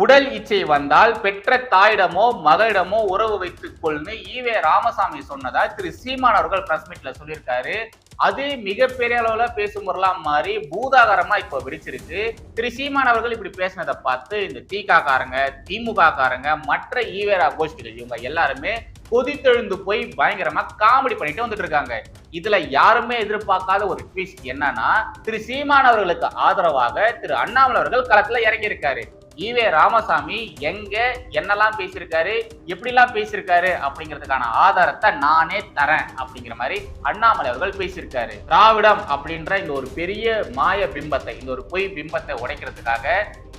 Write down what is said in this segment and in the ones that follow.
உடல் இச்சை வந்தால் பெற்ற தாயிடமோ மகளிடமோ உறவு வைத்துக் கொள்னு ஈவே ராமசாமி சொன்னதா திரு சீமான் அவர்கள் பிரஸ் மீட்ல சொல்லியிருக்காரு. அது மிகப்பெரிய அளவுல பேசும் பொருளாம் மாறி பூதாகரமா இப்போ விரிச்சிருக்கு. திரு சீமான் அவர்கள் இப்படி பேசினதை பார்த்து இந்த திக காரங்க திமுக காரங்க மற்ற ஈவேரா கோஷ்டிகள் இவங்க எல்லாருமே கொதித்தெழுந்து போய் பயங்கரமா காமெடி பண்ணிட்டு வந்துட்டு இருக்காங்க. இதுல யாருமே எதிர்பார்க்காத ஒரு ட்விஸ்ட் என்னன்னா திரு சீமான் அவர்களுக்கு ஆதரவாக திரு அண்ணாமலை அவர்கள் களத்துல இறங்கி இருக்காரு ஈவே ராமசாமி எங்க என்னெல்லாம் பேசியிருக்காரு எப்படிலாம் பேசியிருக்காரு அப்படிங்கிறதுக்கான ஆதாரத்தை நானே தரேன் அப்படிங்கிற மாதிரி அண்ணாமலை அவர்கள் பேசியிருக்காரு. திராவிடம் அப்படின்ற இந்த ஒரு பெரிய மாய பிம்பத்தை இந்த ஒரு பொய் பிம்பத்தை உடைக்கிறதுக்காக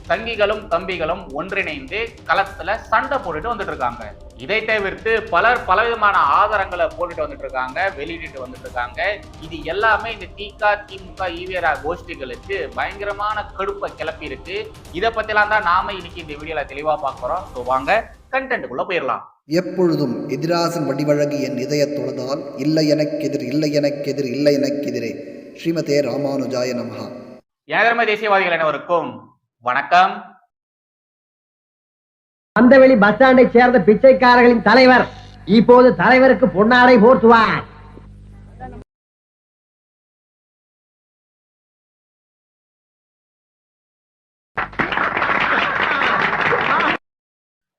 தங்கிகளும் தம்பிகளும் ஒன்றிணைந்து களத்துல சண்டை போட்டுட்டு வந்துட்டு இருக்காங்க. இதை தவிர்த்து பலர் பலவிதமான ஆதாரங்களை போட்டுட்டு வந்துட்டு இருக்காங்க வெளியிட்டு வந்துட்டு இருக்காங்க இது எல்லாமே இந்த திக திமுக ஈவேரா கோஷ்டிகளுக்கு பயங்கரமான கடுப்பை கிளப்பி இருக்கு இதை பத்திலாம் தான் நாம இன்னைக்கு இந்த வீடியோல தெளிவா பார்க்கறோம் ஸோ வாங்க கண்டென்ட்டுக்குள்ள போயிடலாம் எப்பொழுதும் எதிராசன் வடிவழகு என் இதயத் தொழுதால் இல்லை எனக்கெதிர் இல்லை எனக்கெதிர் இல்லை எனக்கெதிரே. ஸ்ரீமதே ராமானுஜாய நமஹா. ஏகரம தேசியவாதிகள் அனைவருக்கும் வணக்கம். மந்தவெளி பஸ் ஸ்டாண்டை சேர்ந்த பிச்சைக்காரர்களின் தலைவர். இப்போது தலைவருக்கு பொன்னாடை போர்த்துவார்.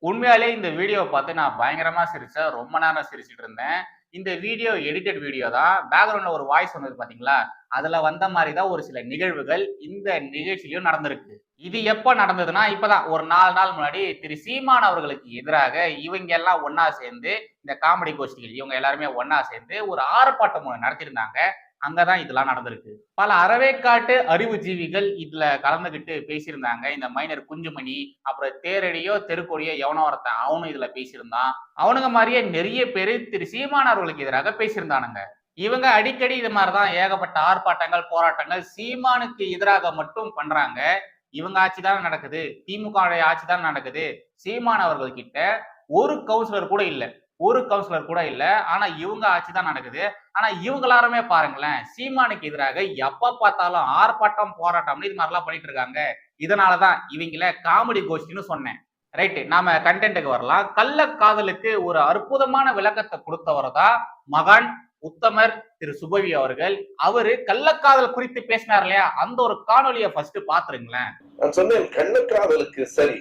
உண்மையாலே இந்த வீடியோவை பார்த்து நான் பயங்கரமா சிரிச்சேன். ரொம்ப நேரம் சிரிச்சிட்டு இருந்தேன். இந்த வீடியோ எடிட்டட் வீடியோ தான் பேக்ரவுண்ட்ல ஒரு வாய்ஸ் வந்தது பாத்தீங்களா? அதுல வந்த மாதிரி தான் ஒரு சில நிகழ்வுகள் இந்த நிகழ்ச்சியிலும் நடந்திருக்கு. இது எப்ப நடந்ததுன்னா இப்பதான் ஒரு நாலு நாள் முன்னாடி திரு சீமான் அவர்களுக்கு எதிராக இவங்க எல்லாம் ஒன்னா சேர்ந்து இந்த காமெடி கோஷ்டிகள் இவங்க எல்லாருமே ஒன்னா சேர்ந்து ஒரு ஆர்ப்பாட்டம் ஒன்று நடத்திருந்தாங்க அங்கதான் இதெல்லாம் நடந்திருக்கு. பல அறவேக்காட்டு அறிவுஜீவிகள் இதுல கலந்துகிட்டு பேசியிருந்தாங்க. இந்த மைனர் குஞ்சுமணி அப்புறம் தேரடியோ தெருக்கொடியோ எவனோ ஒருத்தன் அவனும் இதுல பேசியிருந்தான். அவனுங்க மாதிரியே நிறைய பேர் திரு சீமானவர்களுக்கு எதிராக பேசியிருந்தானுங்க. இவங்க அடிக்கடி இது மாதிரிதான் ஏகப்பட்ட ஆர்ப்பாட்டங்கள் போராட்டங்கள் சீமானுக்கு எதிராக மட்டும் பண்றாங்க. இவங்க ஆட்சி தானே நடக்குது. திமுக ஆட்சி தான் நடக்குது. சீமானவர்கள் கிட்ட ஒரு கவுன்சிலர் கூட இல்லை. ஒரு கவுன்சிலர் கூட இல்ல. ஆனா இவங்க ஆட்சி தான் நடக்குது. ஆனா இவங்க எல்லாருமே பாருங்களேன் சீமானுக்கு எதிராக எப்ப பார்த்தாலும் ஆர்ப்பாட்டம் போராட்டம் இது மாதிரிலாம் பண்ணிட்டு இருக்காங்க. இதனாலதான் இவங்கள காமெடி கோஷ்டின்னு சொன்னேன். ரைட்டு நாம கண்டென்ட்டுக்கு வரலாம். கள்ள காதலுக்கு ஒரு அற்புதமான விளக்கத்தை கொடுத்தவர் தான் மகான் உத்தமர் திரு சுபவி அவர்கள். அவரு கள்ளக்காதல் குறித்து பேசினார் இல்லையா? அந்த ஒரு காணொலியை ஃபர்ஸ்ட் பாத்துருங்களேன். நான் சொன்னேன் கள்ளக்காதலுக்கு சரி.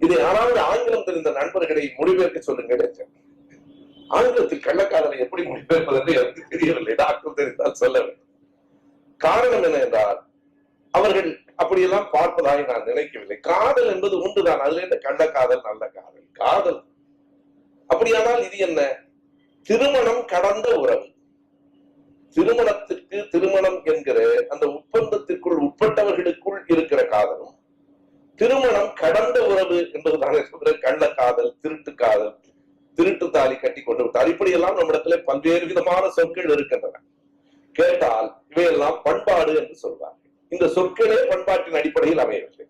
இது யாராவது ஆங்கிலம் தெரிந்த நண்பர்களை மொழிபெயர்க்க சொல்லுங்க ஆங்கிலத்தில் கள்ளக்காதலை எப்படி மொழிபெயர்ப்பது என்று எனக்கு தெரியவில்லை. டாக்டர் தெரிந்தால் சொல்ல வேண்டும். காரணம் என்ன என்றால் அவர்கள் அப்படியெல்லாம் பார்ப்பதாக நான் நினைக்கவில்லை. காதல் என்பது உண்டுதான். அதுல என்ன கள்ளக்காதல் நல்ல காதல். காதல். அப்படியானால் இது என்ன? திருமணம் கடந்த உறவு. திருமணத்திற்கு திருமணம் என்கிற அந்த ஒப்பந்தத்திற்குள் உட்பட்டவர்களுக்குள் இருக்கிற காதலும் திருமணம் கடந்த உறவு என்பதுதானே சொல்ற கள்ள காதல் திருட்டு காதல் திருட்டு தாலி கட்டி கொண்டு விட்டார். இப்படியெல்லாம் நம்மிடத்துல பல்வேறு விதமான சொற்கள் இருக்கின்றன. கேட்டால் இவையெல்லாம் பண்பாடு என்று சொல்வார்கள். இந்த சொற்களே பண்பாட்டின் அடிப்படையில் அமையவில்லை.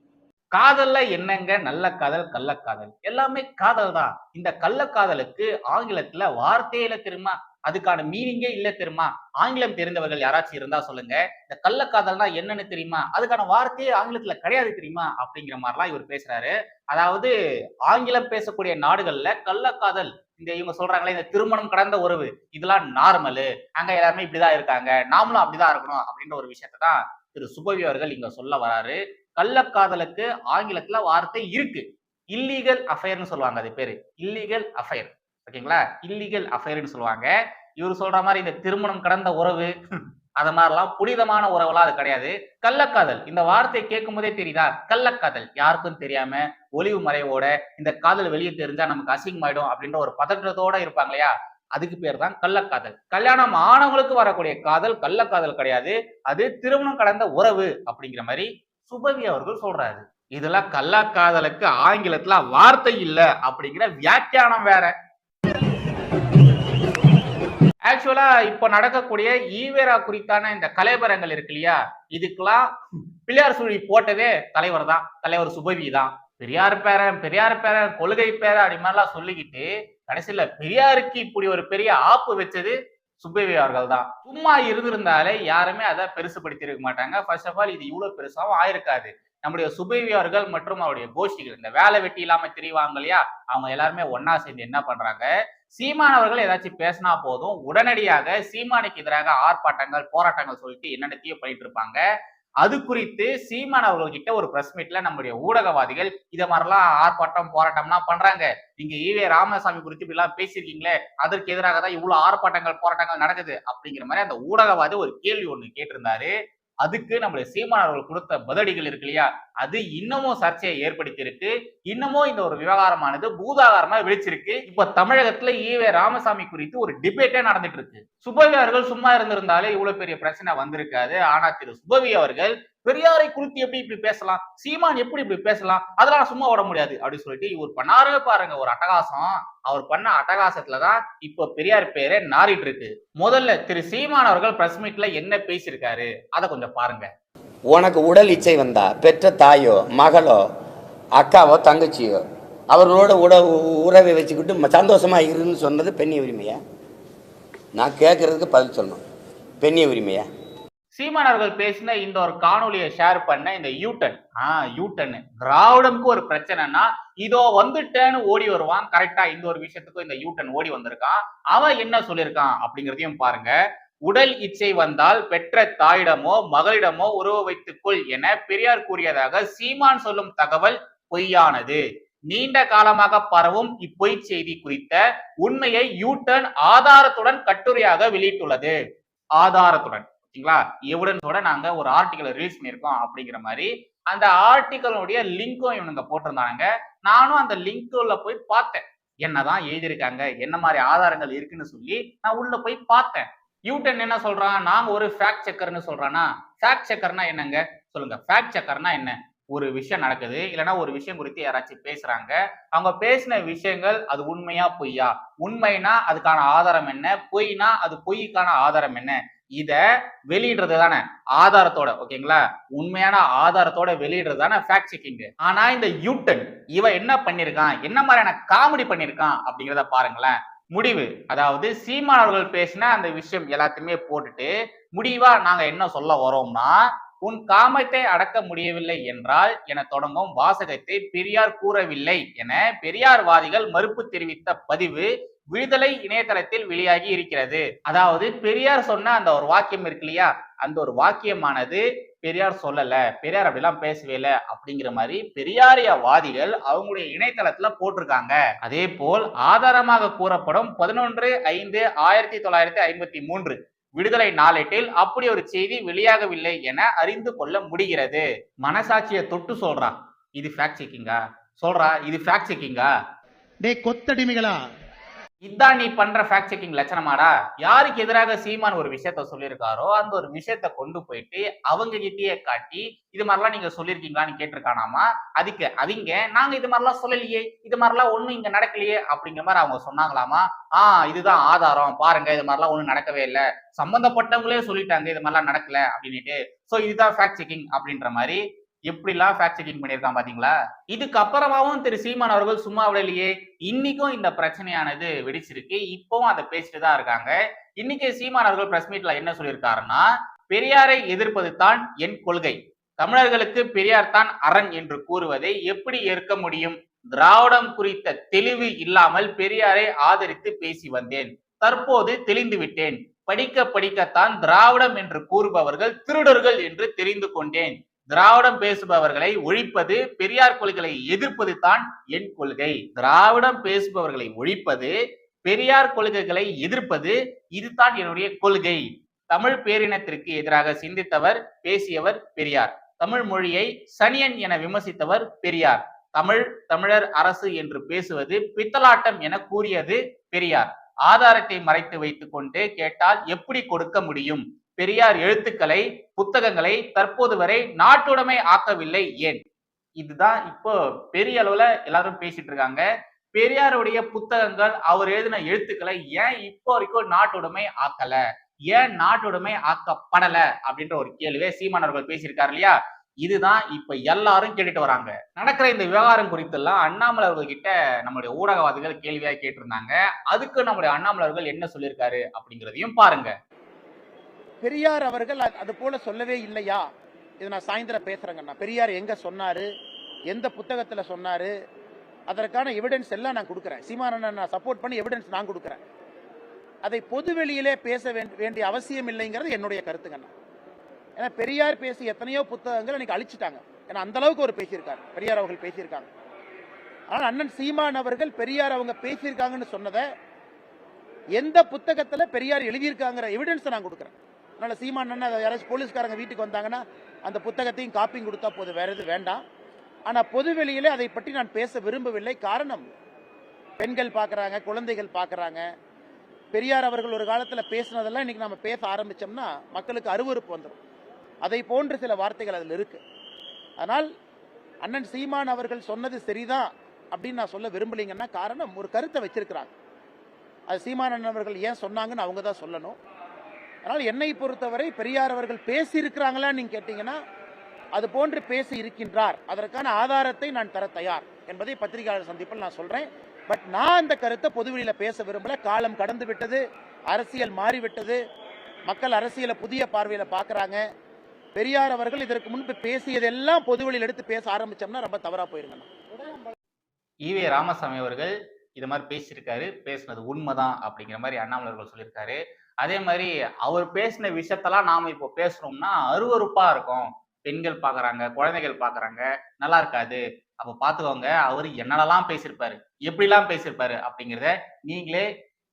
காதல்ல என்னங்க? நல்ல காதல் கள்ளக்காதல். எல்லாமே காதல் தான் இந்த கள்ளக்காதலுக்கு ஆங்கிலத்துல வார்த்தையில திரும்ப அதுக்கான மீனிங்கே இல்ல தெரியுமா? ஆங்கிலம் தெரிந்தவர்கள் யாராச்சும் இருந்தா சொல்லுங்க. இந்த கள்ளக்காதல்னா என்னன்னு தெரியுமா? அதுக்கான வார்த்தையே ஆங்கிலத்துல கிடையாது தெரியுமா? அப்படிங்கிற மாதிரிலாம் இவர் பேசுறாரு. அதாவது ஆங்கிலம் பேசக்கூடிய நாடுகள்ல கள்ளக்காதல் இந்த இவங்க சொல்றாங்களே இந்த திருமணம் கடந்த உறவு இதெல்லாம் நார்மலு அங்க எல்லாருமே இப்படிதான் இருக்காங்க. நாமளும் அப்படிதான் இருக்கணும் அப்படின்ற ஒரு விஷயத்தை தான் திரு சுபவி அவர்கள் இங்க சொல்ல வராரு. கள்ளக்காதலுக்கு ஆங்கிலத்துல வார்த்தை இருக்கு. இல்லீகல் அஃபயர்னு சொல்லுவாங்க அது பேரு. இல்லீகல் அஃபயர் ஓகேங்களா? இல்லீகல் அஃபேர்னு சொல்லுவாங்க. இவர் சொல்ற மாதிரி இந்த திருமணம் கடந்த உறவு அது மாதிரிலாம் புனிதமான உறவுலாம் அது கிடையாது. கள்ளக்காதல். இந்த வார்த்தையை கேட்கும் போதே தெரியுதா? கள்ளக்காதல். யாருக்கும் தெரியாம ஒளிவு மறைவோட இந்த காதல் வெளியே தெரிஞ்சா நமக்கு அசிங்கமாயிடும் அப்படின்ற ஒரு பதற்றத்தோட இருப்பாங்க இல்லையா? அதுக்கு பேர் தான் கள்ளக்காதல். கல்யாணம் ஆனவங்களுக்கு வரக்கூடிய காதல் கள்ளக்காதல் கிடையாது. அது திருமணம் கடந்த உறவு அப்படிங்கிற மாதிரி சுபவி அவர்கள் சொல்றாரு. இதெல்லாம் கள்ளக்காதலுக்கு ஆங்கிலத்துல வார்த்தை இல்லை அப்படிங்கிற வியாக்கியானம் வேற. ஆக்சுவலா இப்ப நடக்கக்கூடிய ஈவேரா குறித்தான இந்த கலைபரங்கள் இருக்கு இல்லையா? இதுக்கெல்லாம் பிள்ளையார் சுழி போட்டதே தலைவர் தான் தலைவர் சுபவி தான். பெரியார் பேரன் பெரியார் பேரன் கொள்கை பேரன் அப்படி மாதிரிலாம் சொல்லிக்கிட்டு கடைசியில பெரியாருக்கு இப்படி ஒரு பெரிய ஆப்பு வச்சது சுபவி அவர்கள் தான். சும்மா இருந்திருந்தாலே யாருமே அதை பெருசுபடுத்தி இருக்க மாட்டாங்க. ஃபர்ஸ்ட் ஆஃப் ஆல் இது இவ்வளவு பெருசாகவும் ஆயிருக்காது. நம்முடைய சுபவியர்கள் மற்றும் அவருடைய கோஷ்டிகள். இந்த வேலை வெட்டி இல்லாம திரிவாங்க இல்லையா? அவங்க எல்லாருமே ஒன்னா சேர்ந்து என்ன பண்றாங்க? சீமான் அவர்கள் ஏதாச்சும் பேசினா போதும். உடனடியாக சீமானுக்கு எதிராக ஆர்ப்பாட்டங்கள் போராட்டங்கள் சொல்லிட்டு என்னென்னத்தையும் பண்ணிட்டு இருப்பாங்க. அது குறித்து சீமான் அவர்கள்கிட்ட ஒரு பிரஸ் மீட்ல நம்முடைய ஊடகவாதிகள் இதை மாதிரிலாம் ஆர்ப்பாட்டம் போராட்டம்லாம் பண்றாங்க. நீங்க ஈவே ராமசாமி குறித்து இப்படி எல்லாம் பேசியிருக்கீங்களே அதற்கு எதிராக தான் இவ்வளவு ஆர்ப்பாட்டங்கள் போராட்டங்கள் நடக்குது அப்படிங்கிற மாதிரி அந்த ஊடகவாதி ஒரு கேள்வி ஒண்ணு கேட்டிருந்தாரு. அதுக்கு நம்மளுடைய சீமான் அவர்கள் கொடுத்த பதிலடிகள் இருக்கு இல்லையா? அது இன்னமும் சர்ச்சையை ஏற்படுத்தி இருக்கு இன்னமும் இந்த ஒரு விவகாரமானது பூதாகாரமா விழிச்சிருக்கு. இப்ப தமிழகத்துல ஈவே ராமசாமி குறித்து ஒரு டிபேட்டே நடந்துட்டு இருக்கு. சுபவி அவர்கள் சும்மா இருந்திருந்தாலே இவ்வளவு பெரிய பிரச்சனை வந்திருக்காது. ஆனா திரு சுபவி அவர்கள் பெரியாரை குறித்து எப்படி இப்படி பேசலாம்? சீமான் எப்படி இப்படி பேசலாம்? அதெல்லாம் சும்மா விட முடியாது. அப்படின்னு சொல்லிட்டு இவர் பண்ணாரு பாருங்க ஒரு அட்டகாசம். அவர் பண்ண அட்டகாசத்துலதான் இப்போ பெரியார் பேரே நாரிட்டு இருக்கு முதல்ல திரு சீமான் அவர்கள் பிரஸ் மீட்ல என்ன பேசியிருக்காரு? அதை கொஞ்சம் பாருங்க. உனக்கு உடல் இச்சை வந்தா பெற்ற தாயோ மகளோ அக்காவோ தங்கச்சியோ அவர்களோட உட உறவை வச்சுக்கிட்டு சந்தோஷமா இருன்னு சொன்னது பெண்ணிய உரிமையா? நான் கேட்கறதுக்கு பதில் சொல்லணும். பெண்ணிய உரிமையா? சீமான் அவர்கள் பேசின இந்த ஒரு காணொலியை ஷேர் பண்ண இந்த யூட்டன் ஆஹ் யூட்டன் திராவிடம்க்கு ஒரு பிரச்சனைனா இதோ வந்துட்டேன்னு ஓடி வருவான். கரெக்டா இந்த ஒரு விஷயத்துக்கும் இந்த யூட்டன் ஓடி வந்திருக்கான். அவன் என்ன சொல்லியிருக்கான் அப்படிங்கிறதையும் பாருங்க. உடல் இச்சை வந்தால் பெற்ற தாயிடமோ மகளிடமோ உறவு வைத்துக்கொள் என பெரியார் கூறியதாக சீமான் சொல்லும் தகவல் பொய்யானது. நீண்ட காலமாக பரவும் இப்பொய் செய்தி குறித்த உண்மையை யூட்டன் ஆதாரத்துடன் கட்டுரையாக வெளியிட்டுள்ளது. ஆதாரத்துடன். ஓகேங்களா? எவிடன்ஸோட நாங்க ஒரு ஆர்டிக்கல் ரிலீஸ் பண்ணியிருக்கோம் அப்படிங்கிற மாதிரி அந்த ஆர்டிக்கலுடைய லிங்க்கும் இவனுங்க போட்டிருந்தானுங்க. நானும் அந்த லிங்க்குள்ள போய் பார்த்தேன். என்னதான் எழுதியிருக்காங்க என்ன மாதிரி ஆதாரங்கள் இருக்குன்னு சொல்லி நான் உள்ள போய் பார்த்தேன். யூட்டன் என்ன சொல்றான்? நாங்க ஒரு ஃபேக்ட் செக்கர்னு சொல்றானா ஃபேக்ட் செக்கர்னா என்னங்க? சொல்லுங்க. ஃபேக்ட் செக்கர்னா என்ன? ஒரு விஷயம் நடக்குது. இல்லைன்னா ஒரு விஷயம் குறித்து யாராச்சும் பேசுறாங்க. அவங்க பேசின விஷயங்கள் அது உண்மையா பொய்யா? உண்மைனா அதுக்கான ஆதாரம் என்ன? பொய்னா அது பொய்க்கான ஆதாரம் என்ன? இத வெளியிடுறது தானே? ஆதாரத்தோட ஓகேங்களா? உண்மையான ஆதாரத்தோட வெளியிடுறது தானே ஃபேக்ட் செக்கிங் ஆனா இந்த யூட்டன் இவன் என்ன பண்ணிருக்கான்? என்ன மாதிரியான காமெடி பண்ணிருக்கான்? அப்படிங்கிறத பாருங்களேன். முடிவு. அதாவது சீமானவர்கள் பேசின அந்த விஷயம் எல்லாத்தையுமே போட்டுட்டு முடிவா நாங்க என்ன சொல்ல வரோம்னா உன் காமத்தை அடக்க முடியவில்லை என்றால் என தொடங்கும் வாசகத்தை பெரியார் கூறவில்லை என பெரியார்வாதிகள் மறுப்பு தெரிவித்த பதிவு விடுதலை இணையதளத்தில் வெளியாகி இருக்கிறது. அதாவது பெரியார் சொன்ன அந்த ஒரு வாக்கியம் இருக்கு இல்லையா? அந்த ஒரு வாக்கியமானது பெரியார் சொல்லல பெரியார் அப்படிலாம் பேசவே இல்லை அப்படிங்கிற மாதிரி பெரியாரிய வாதிகள் அவங்களுடைய இணையதளத்துல போட்டிருக்காங்க. அதே போல் ஆதாரமாக கூறப்படும் பதினொன்று ஐந்து ஆயிரத்தி தொள்ளாயிரத்தி ஐம்பத்தி மூன்று. விடுதலை நாளேட்டில் அப்படி ஒரு செய்தி வெளியாகவில்லை என அறிந்து கொள்ள முடிகிறது. மனசாட்சியை தொட்டு சொல்றா. இது ஃபேக்ட் செக்கிங்கா சொல்றா இது ஃபேக்ட் செக்கிங்கா டே கொத்தடிமைகளா? இதான் நீ பண்ற ஃபேக்ட் செக்கிங் லட்சணமாடா? யாருக்கு எதிராக சீமான் ஒரு விஷயத்த சொல்லியிருக்காரோ அந்த ஒரு விஷயத்த கொண்டு போயிட்டு அவங்க கிட்டேயே காட்டி இது மாதிரிலாம் நீங்க சொல்லியிருக்கீங்களான்னு கேட்டிருக்கானாமா? அதுக்கு அவங்க நாங்க இது மாதிரிலாம் சொல்லலையே இது மாதிரிலாம் ஒண்ணும் இங்க நடக்கலையே அப்படிங்கிற மாதிரி அவங்க சொன்னாங்களாமா? ஆஹ் இதுதான் ஆதாரம். பாருங்க இது மாதிரிலாம் ஒண்ணும் நடக்கவே இல்லை. சம்பந்தப்பட்டவங்களே சொல்லிட்டாங்க இது மாதிரிலாம் நடக்கல அப்படின்னுட்டு. ஸோ இதுதான் ஃபேக்ட் செக்கிங் அப்படின்ற மாதிரி எப்படிலாம் ஃபேக்ட் செக்கிங் பண்ணியிருக்கான் பாத்தீங்களா இதுக்கு அப்புறமாவும் திரு சீமான் அவர்கள் சும்மா விடலையே இன்னைக்கும் இந்த பிரச்சனையானது வெடிச்சிருக்கு. இப்பவும் அதை பேசிட்டு தான் இருக்காங்க. இன்னைக்கு சீமான் அவர்கள் பிரஸ் மீட்ல என்ன சொல்லியிருக்காருன்னா பெரியாரை எதிர்ப்பது தான் என் கொள்கை. தமிழர்களுக்கு பெரியார் தான் அரண் என்று கூறுவதை எப்படி ஏற்க முடியும்? திராவிடம் குறித்த தெளிவு இல்லாமல் பெரியாரை ஆதரித்து பேசி வந்தேன். தற்போது தெளிந்து விட்டேன். படிக்க படிக்கத்தான் திராவிடம் என்று கூறுபவர்கள் திருடர்கள் என்று தெரிந்து கொண்டேன். திராவிடம் பேசுபவர்களை ஒழிப்பது பெரியார் கொள்கைகளை எதிர்ப்பது தான் என் கொள்கை. திராவிடம் பேசுபவர்களை ஒழிப்பது பெரியார் கொள்கைகளை எதிர்ப்பது இதுதான் என்னுடைய கொள்கை. தமிழ் பேரினத்திற்கு எதிராக சிந்தித்தவர் பேசியவர் பெரியார். தமிழ் மொழியை சனியன் என விமர்சித்தவர் பெரியார். தமிழ் தமிழர் அரசு என்று பேசுவது பித்தலாட்டம் என கூறியது பெரியார். ஆதாரத்தை மறைத்து வைத்துக் கொண்டு கேட்டால் எப்படி கொடுக்க முடியும்? பெரியார் எழுத்துக்களை புத்தகங்களை தற்போது வரை நாட்டுடைமை ஆக்கவில்லை ஏன்? இதுதான் இப்போ பெரிய அளவுல எல்லாரும் பேசிட்டு இருக்காங்க. பெரியாருடைய புத்தகங்கள் அவர் எழுதின எழுத்துக்களை ஏன் இப்போ வரைக்கும் நாட்டுடைமை ஆக்கல? ஏன் நாட்டுடைமை ஆக்கப்படல? அப்படின்ற ஒரு கேள்வியை சீமானவர்கள் பேசியிருக்காரு இல்லையா? இதுதான் இப்ப எல்லாரும் கேட்டுட்டு வராங்க. நடக்கிற இந்த விவகாரம் குறித்தெல்லாம் அண்ணாமலை அவர்கள்கிட்ட நம்மளுடைய ஊடகவாதிகள் கேள்வியா கேட்டிருந்தாங்க. அதுக்கு நம்மளுடைய அண்ணாமலை அவர்கள் என்ன சொல்லியிருக்காரு அப்படிங்கிறதையும் பாருங்க. பெரியார் அவர்கள் அது போல சொல்லவே இல்லையா? இது நான் சாயந்தரம் பேசுறேங்கண்ணா பெரியார் எங்க சொன்னாரு? எந்த புத்தகத்துல சொன்னாரு? அதற்கான எவிடன்ஸ் எல்லாம் நான் கொடுக்குறேன். சீமானண்ணன் நான் சப்போர்ட் பண்ணி எவிடன்ஸ் நான் கொடுக்குறேன். அதை பொது வெளியிலே பேச வேண்டிய அவசியம் இல்லைங்கிறது என்னுடைய கருத்துங்கண்ணா ஏன்னா பெரியார் பேசி எத்தனையோ புத்தகங்கள் இன்னைக்கு அழிச்சிட்டாங்க. ஏன்னா அந்த அளவுக்கு அவர் பேசியிருக்காரு. பெரியார் அவர்கள் பேசியிருக்காங்க. ஆனால் அண்ணன் சீமான் அவர்கள் பெரியார் அவங்க பேசியிருக்காங்கன்னு சொன்னதை எந்த புத்தகத்தில் பெரியார் எழுதியிருக்காங்கிற எவிடன்ஸை நான் கொடுக்குறேன். அதனால் சீமான் அண்ணன் அதை யாராச்சும் போலீஸ்காரங்க வீட்டுக்கு வந்தாங்கன்னா அந்த புத்தகத்தையும் காப்பியும் கொடுத்தா போதும். வேற எதுவும் வேண்டாம். ஆனால் பொது வெளியிலே அதை பற்றி நான் பேச விரும்பவில்லை. காரணம் பெண்கள் பார்க்குறாங்க குழந்தைகள் பார்க்குறாங்க. பெரியார் அவர்கள் ஒரு காலத்தில் பேசினதெல்லாம் இன்றைக்கி நம்ம பேச ஆரம்பித்தோம்னா மக்களுக்கு அருவருப்பு வந்துடும் அதை போன்ற சில வார்த்தைகள் அதில் இருக்குது அதனால் அண்ணன் சீமான் அவர்கள் சொன்னது சரிதான் அப்படின்னு நான் சொல்ல விரும்பலைங்கன்னா காரணம் ஒரு கருத்தை வச்சிருக்கிறாங்க. அது சீமானன் அவர்கள் ஏன் சொன்னாங்கன்னு அவங்க தான் சொல்லணும். அதனால் என்னை பொறுத்தவரை பெரியார் அவர்கள் பேசி நீங்க கேட்டீங்கன்னா அது போன்று பேசி இருக்கின்றார் அதற்கான ஆதாரத்தை நான் தர தயார் என்பதை பத்திரிகையாளர் சந்திப்பில் நான் சொல்றேன். பட் நான் அந்த கருத்தை பொதுவெளியில் பேச விரும்பல. காலம் கடந்து விட்டது அரசியல் மாறிவிட்டது மக்கள் அரசியலை புதிய பார்வையில் பார்க்குறாங்க. பெரியார் அவர்கள் இதற்கு முன்பு பேசியதெல்லாம் பொதுவெளியில் எடுத்து பேச ஆரம்பிச்சோம்னா ரொம்ப தவறாக போயிருங்கண்ணா ஈவே ராமசாமி அவர்கள் இது மாதிரி பேசியிருக்காரு பேசுனது உண்மைதான் அப்படிங்கிற மாதிரி அண்ணாமலை அவர்கள் சொல்லியிருக்காரு. அதே மாதிரி அவர் பேசின விஷயத்தெல்லாம் நாம இப்போ பேசுறோம்னா அருவறுப்பா இருக்கும். பெண்கள் பாக்குறாங்க குழந்தைகள் பாக்குறாங்க நல்லா இருக்காது. அப்ப பாத்துக்கோங்க அவர் என்னெல்லாம் பேசியிருப்பாரு எப்படிலாம் பேசியிருப்பாரு அப்படிங்கிறத நீங்களே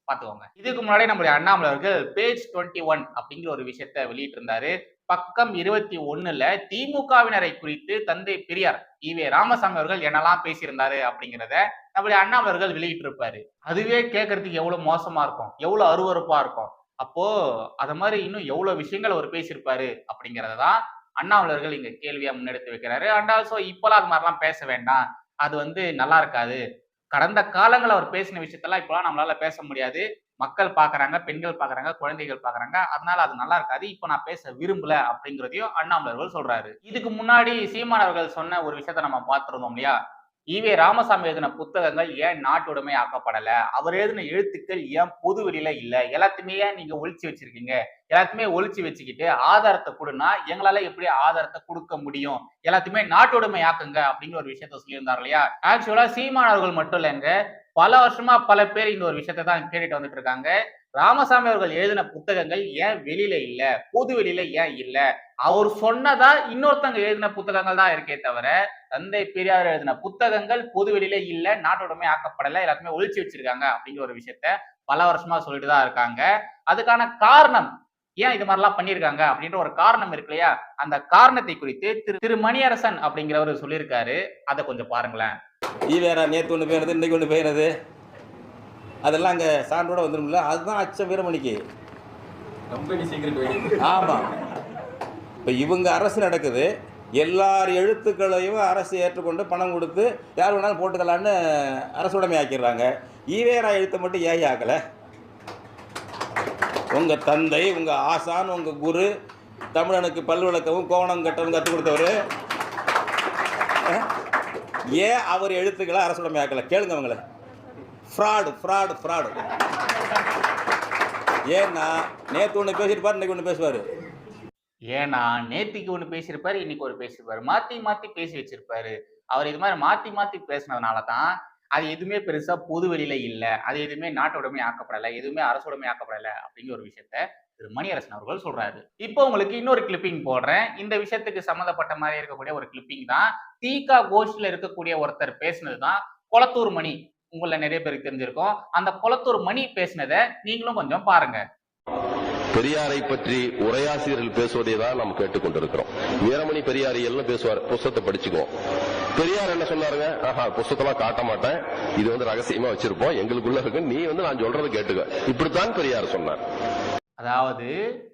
பாத்துக்கோங்க. இதுக்கு முன்னாடி நம்மளுடைய அண்ணாமலை அவர்கள் பேஜ் டுவெண்ட்டி ஒன் அப்படிங்கிற ஒரு விஷயத்த வெளியிட்டு இருந்தாரு பக்கம் இருபத்தி ஒண்ணுல திமுகவினரை குறித்து தந்தை பெரியார் ஈவே ராமசாமி அவர்கள் என்னெல்லாம் பேசியிருந்தாரு அப்படிங்கிறத நம்மளுடைய அண்ணாமலை அவர்கள் வெளியிட்டு இருப்பாரு அதுவே கேட்கறதுக்கு எவ்வளவு மோசமா இருக்கும் எவ்வளவு அருவறுப்பா இருக்கும். அப்போ அத மாதிரி இன்னும் எவ்வளவு விஷயங்கள் அவர் பேசியிருப்பாரு அப்படிங்கிறத தான் அண்ணாமலர்கள் இங்க கேள்வியா முன்னெடுத்து வைக்கிறாரு. அண்ட் ஆல்சோ இப்பெல்லாம் அது மாதிரிலாம் பேச வேண்டாம். அது வந்து நல்லா இருக்காது. கடந்த காலங்கள் அவர் பேசின விஷயத்தெல்லாம் இப்பெல்லாம் நம்மளால பேச முடியாது. மக்கள் பாக்குறாங்க பெண்கள் பாக்குறாங்க குழந்தைகள் பாக்குறாங்க. அதனால அது நல்லா இருக்காது. இப்போ நான் பேச விரும்பல அப்படிங்கிறதையும் அண்ணாமலர்கள் சொல்றாரு. இதுக்கு முன்னாடி சீமானவர்கள் சொன்ன ஒரு விஷயத்த நம்ம பார்த்திருந்தோம் இல்லையா? ஈவே ராமசாமி எழுதின புத்தகங்கள் ஏன் நாட்டுடைமை ஆக்கப்படல? அவர் எழுதின எழுத்துக்கள் ஏன் பொது வெளியில இல்ல? எல்லாத்தையுமே ஏன் நீங்க ஒழிச்சு வச்சிருக்கீங்க? எல்லாத்தையுமே ஒழிச்சு வச்சுக்கிட்டு ஆதாரத்தை கொடுனா எங்களால எப்படி ஆதாரத்தை கொடுக்க முடியும்? எல்லாத்தையுமே நாட்டுடைமை ஆக்குங்க அப்படிங்கிற ஒரு விஷயத்த சொல்லியிருந்தார் இல்லையா? ஆக்சுவலா சீமானவர்கள் மட்டும் இல்லைங்க. பல வருஷமா பல பேர் இந்த ஒரு விஷயத்தை தான் கேட்டுட்டு வந்துட்டு இருக்காங்க. ராமசாமி அவர்கள் எழுதின புத்தகங்கள் ஏன் வெளியில இல்ல? பொது வெளியில ஏன் இல்ல? அவர் சொன்னதா இன்னொருத்தங்க எழுதின புத்தகங்கள் தான் இருக்கே தவிர தந்தை பெரியார் எழுதின புத்தகங்கள் பொது வெளியில இல்ல நாட்டோடமே ஆக்கப்படல எல்லாத்தையுமே ஒழிச்சு வச்சிருக்காங்க அப்படிங்கிற ஒரு விஷயத்த பல வருஷமா சொல்லிட்டு தான் இருக்காங்க. அதுக்கான காரணம் ஏன் இது மாதிரிலாம் பண்ணியிருக்காங்க அப்படின்ற ஒரு காரணம் இருக்கு இல்லையா? அந்த காரணத்தை குறித்து திரு திரு மணியரசன் அப்படிங்கிறவர் சொல்லியிருக்காரு. அதை கொஞ்சம் பாருங்களேன். ஈவேரா நேற்று ஒன்று போயினது இன்றைக்கி ஒன்று போயினது. அதெல்லாம் அங்கே சான்றோட வந்துடும்ல அதுதான் அச்சம் வீரமணிக்கு. கம்பெனி சீக்கிரம் போயிடுது ஆமாம் இப்போ இவங்க அரசு நடக்குது. எல்லார் எழுத்துக்களையும் அரசு ஏற்றுக்கொண்டு பணம் கொடுத்து யார் வேணாலும் போட்டுக்கலான்னு அரசுடைமை ஆக்கிடுறாங்க. ஈவேரா எழுத்தை மட்டும் ஏன் ஆக்கலை. உங்கள் தந்தை உங்கள் ஆசான் உங்கள் குரு தமிழனுக்கு பல் கோணம் கோவணம் கட்டவும் கற்றுக் கொடுத்தவர். ஏன் அவர் எழுத்துக்களை அரசுடைமை ஆக்கலை. கேளுங்க அவங்கள. Fraud fraud fraud. ஏன்னா நேற்று ஒன்று பேசியிருப்பார் இன்னைக்கு ஒன்று பேசுவார். ஏன்னா நேத்திக்கு ஒன்று பேசியிருப்பாரு இன்னைக்கு ஒரு பேசியிருப்பாரு. மாத்தி மாத்தி பேசி வச்சிருப்பாரு. அவர் இது மாதிரி மாத்தி மாத்தி பேசினதுனால தான் அது எதுவுமே பெருசா பொது வெளியில இல்லை. அது எதுவுமே நாட்டோடமே ஆக்கப்படலை. எதுவுமே அரசோடமே ஆக்கப்படலை அப்படிங்கிற ஒரு விஷயத்த திரு மணியரசன் அவர்கள் சொல்றாரு. இப்போ உங்களுக்கு இன்னொரு கிளிப்பிங் போடுறேன். இந்த விஷயத்துக்கு சம்மந்தப்பட்ட மாதிரி இருக்கக்கூடிய ஒரு கிளிப்பிங் தான். தீகா கோஷ்டில இருக்கக்கூடிய ஒருத்தர் பேசினது தான் குளத்தூர் மணி. உங்களை நிறைய பேருக்கு தெரிஞ்சிருக்கும். அந்த குளத்தூர் மணி பேசினதை நீங்களும் கொஞ்சம் பாருங்க. பெரியாரை பற்றி உரையாசிரியர்கள் பேசுவதை தான் நாம் கேட்டுக்கொண்டிருக்கிறோம். வீரமணி பெரியார் எல்லாம் பேசுவார். புஸ்தத்தை படிச்சுக்குவோம். பெரியார் என்ன சொன்னாருங்க? ஆஹா புஸ்தத்தெல்லாம் காட்ட மாட்டேன். இது வந்து ரகசியமா வச்சிருப்போம். எங்களுக்குள்ள இருக்கு. நீ வந்து நான் சொல்றதை கேட்டுக்க. இப்படித்தான் பெரியார் சொன்னார். அதாவது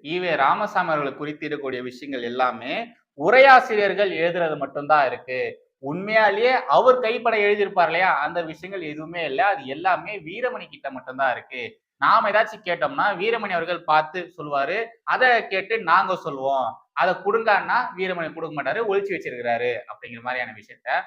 ஈவே ராமசாமி அவர்களை குறித்து இருக்கக்கூடிய விஷயங்கள் எல்லாமே உரையாசிரியர்கள் எழுதுறது மட்டும்தான் இருக்கு. உண்மையாலேயே அவர் கைப்பட எழுதியிருப்பார் இல்லையா? அந்த விஷயங்கள் எதுவுமே இல்லை. அது எல்லாமே வீரமணி கிட்ட மட்டும்தான் இருக்கு. நாம ஏதாச்சும் கேட்டோம்னா வீரமணி அவர்கள் பார்த்து சொல்லுவாரு. அதை கேட்டு நாங்க சொல்லுவோம். அதை கொடுங்கன்னா வீரமணி கொடுக்க மாட்டாரு ஒழிச்சு வச்சிருக்கிறாரு அப்படிங்கிற மாதிரியான விஷயத்த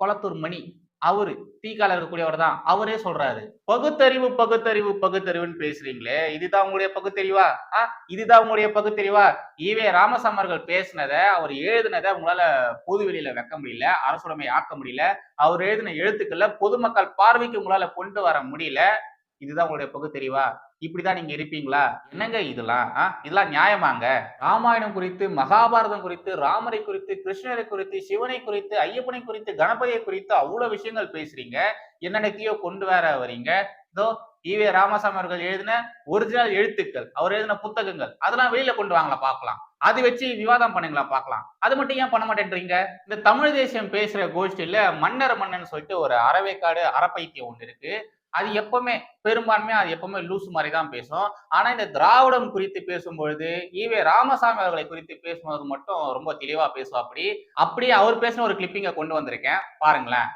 கொளத்தூர் மணி அவரு தீக்கால இருக்கக்கூடியவர் தான் அவரே சொல்றாரு. பகுத்தறிவு பகுத்தறிவு பகுத்தறிவுன்னு பேசுறீங்களே இதுதான் உங்களுடைய பகுத்தறிவா? ஆ இதுதான் உங்களுடைய பகுத்தறிவா? ஈவே ராமசாமர்கள் பேசினதை அவர் எழுதினதை உங்களால பொது வெளியில வைக்க முடியல அரசுடைமை ஆக்க முடியல அவர் எழுதின எழுத்துக்களை பொதுமக்கள் பார்வைக்கு உங்களால கொண்டு வர முடியல இதுதான் உங்களுடைய பகுத்தறிவா? இப்படிதான் நீங்க இருப்பீங்களா? என்னங்க இதெல்லாம்? ஆ? இதெல்லாம் நியாயமாங்க. ராமாயணம் குறித்து மகாபாரதம் குறித்து ராமரை குறித்து கிருஷ்ணரை குறித்து சிவனை குறித்து ஐயப்பனை குறித்து கணபதியை குறித்து அவ்வளவு விஷயங்கள் பேசுறீங்க. என்னென்னத்தையோ கொண்டு வர வரீங்க. இதோ ஈவே ராமசாமி அவர்கள் எழுதின ஒரிஜினல் எழுத்துக்கள். அவர் எழுதின புத்தகங்கள். அதெல்லாம் வெளியில கொண்டு வாங்கலாம் பார்க்கலாம். அது வச்சு விவாதம் பண்ணுங்களா பார்க்கலாம். அது மட்டும் ஏன் பண்ண மாட்டேன்றீங்க? இந்த தமிழ் தேசியம் பேசுற கோஷ்டியில மன்னர் மன்னன் சொல்லிட்டு ஒரு அறவேக்காடு அறப்பைத்தியம் ஒன்று இருக்கு. அது எப்பவுமே பெரும்பான்மையா அது எப்பவுமே லூஸ் மாதிரி தான் பேசும். ஆனா இந்த திராவிடம் குறித்து பேசும்பொழுது ஈவே ராமசாமி அவர்களை குறித்து பேசும்போது மட்டும் ரொம்ப தெளிவா பேசுவா அப்படி அப்படியே அவர் பேசின ஒரு கிளிப்பிங்க கொண்டு வந்திருக்கேன். பாருங்களேன்.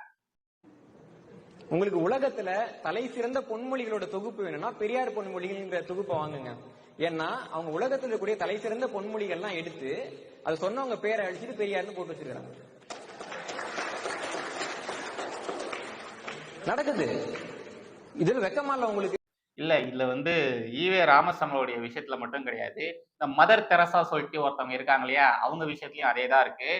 உங்களுக்கு உலகத்துல தலை சிறந்த பொன்மொழிகளோட தொகுப்பு வேணும்னா பெரியார் பொன்மொழிகள்ங்கிற தொகுப்பை வாங்குங்க. ஏன்னா அவங்க உலகத்துல இருக்கக்கூடிய தலை சிறந்த பொன்மொழிகள்லாம் எடுத்து அது சொன்னவங்க பேரை அழிச்சிட்டு பெரியார்னு போட்டு வச்சிருக்காங்க. நடக்குது. இதுல வெக்கமா இல்ல உங்களுக்கு? இல்ல இதுல வந்து ஈவே ராமசாமியோடைய விஷயத்துல மட்டும் கிடையாது. இந்த மதர் தெரசா சொல்லிட்டு ஒருத்தவங்க இருக்காங்க இல்லையா அவங்க விஷயத்துலயும் அதே தான் இருக்கு.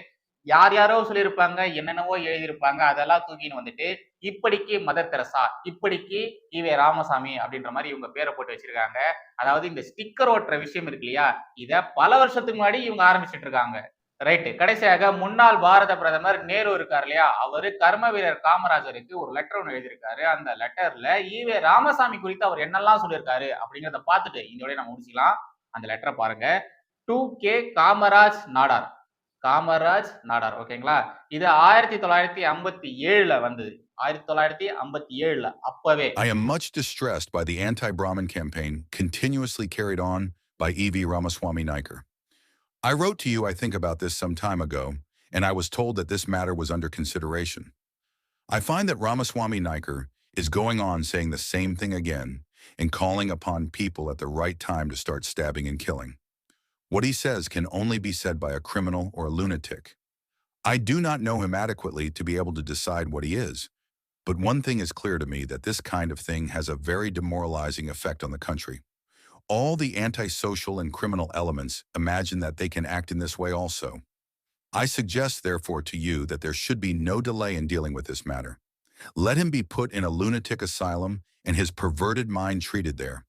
யார் யாரோ சொல்லியிருப்பாங்க என்னென்னவோ எழுதியிருப்பாங்க அதெல்லாம் தூக்கின்னு வந்துட்டு இப்படிக்கு மதர் தெரசா இப்படிக்கு ஈவே ராமசாமி அப்படின்ற மாதிரி இவங்க பேரை போட்டு வச்சிருக்காங்க. அதாவது இந்த ஸ்டிக்கர் ஓட்டுற விஷயம் இருக்கு இல்லையா இதை பல வருஷத்துக்கு முன்னாடி இவங்க ஆரம்பிச்சிட்டு இருக்காங்க. ரைட்டு கடைசியாக முன்னாள் பாரத பிரதமர் நேரு இருக்கார் இல்லையா? அவரு கர்ம வீரர் காமராஜருக்கு ஒரு லெட்டர் ஒன்று எழுதியிருக்காரு. அந்த லெட்டர்ல ஈவே ராமசாமி குறித்து அவர் என்னெல்லாம் சொல்லியிருக்காரு அப்படிங்கிறத பார்த்துட்டு இதோடய நம்ம முடிச்சுக்கலாம். அந்த லெட்டரை பாருங்க. To K Kamaraj Nadar. Kamaraj Nadar. ஓகேங்களா இது ஆயிரத்தி தொள்ளாயிரத்தி ஐம்பத்தி ஏழுல வந்தது. ஆயிரத்தி தொள்ளாயிரத்தி ஐம்பத்தி ஏழுல. அப்பவே. I am much distressed by the anti Brahmin campaign continuously carried on by E.V. Ramaswamy Niker. I wrote to you, I think, about this some time ago, and I was told that this matter was under consideration. I find that Ramaswamy Niker is going on saying the same thing again and calling upon people at the right time to start stabbing and killing. What he says can only be said by a criminal or a lunatic. I do not know him adequately to be able to decide what he is. But one thing is clear to me that this kind of thing has a very demoralizing effect on the country. All the antisocial and criminal elements imagine that they can act in this way also. I suggest, therefore, to you that there should be no delay in dealing with this matter. Let him be put in a lunatic asylum and his perverted mind treated there.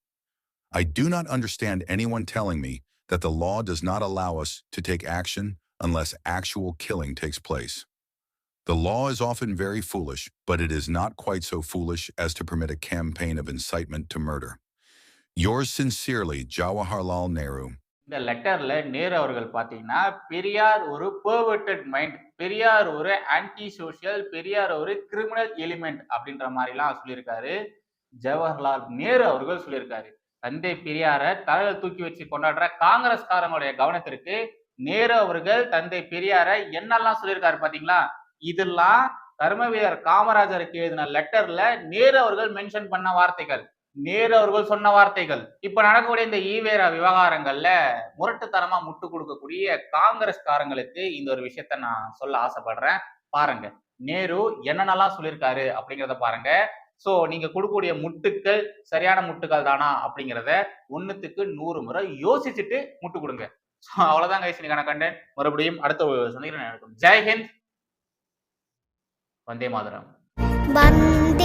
I do not understand anyone telling me that the law does not allow us to take action unless actual killing takes place. The law is often very foolish, but it is not quite so foolish as to permit a campaign of incitement to murder. Yours sincerely, Jawaharlal Nehru. இந்த லெட்டர்ல நேரு அவர்கள் பாத்தீங்கன்னா பெரியார் ஒரு perverted mind Periyar ஒரு anti social Periyar ஒரு criminal element அப்படின்ற மாதிரிலாம் சொல்லியிருக்காரு. ஜவஹர்லால் நேரு அவர்கள் சொல்லியிருக்காரு. தந்தை பெரியாரை தலையில தூக்கி வச்சு கொண்டாடுற காங்கிரஸ்காரங்களுடைய கவனத்திற்கு நேரு அவர்கள் தந்தை பெரியாரை என்னெல்லாம் சொல்லியிருக்காரு பாத்தீங்களா இதெல்லாம் கர்மவீரர் காமராஜருக்கு எழுதின லெட்டர்ல நேரு அவர்கள் மென்ஷன் பண்ண வார்த்தைகள். நேரு அவர்கள் சொன்ன வார்த்தைகள். இப்ப நடக்கக்கூடிய இந்த ஈவேரா விவகாரங்கள்ல முரட்டுத்தனமா முட்டு கொடுக்கக்கூடிய காங்கிரஸ்காரங்களுக்கு இந்த ஒரு விஷயத்த நான் சொல்ல ஆசைப்படுறேன். பாருங்க நேரு என்னென்னலாம் சொல்லியிருக்காரு அப்படிங்கிறத பாருங்க. சோ நீங்க கொடுக்கக்கூடிய முட்டுக்கள் சரியான முட்டுக்கள் தானா அப்படிங்கிறத ஒண்ணுத்துக்கு நூறு முறை யோசிச்சுட்டு முட்டு கொடுங்க. அவ்வளவுதான் கைஸ் இன்னைக்கான கண்டென்ட் மறுபடியும் அடுத்த சொன்னீங்க சந்திக்கிறேன் ஜெய் ஹிந்த். வந்தே மாதரம். வந்தே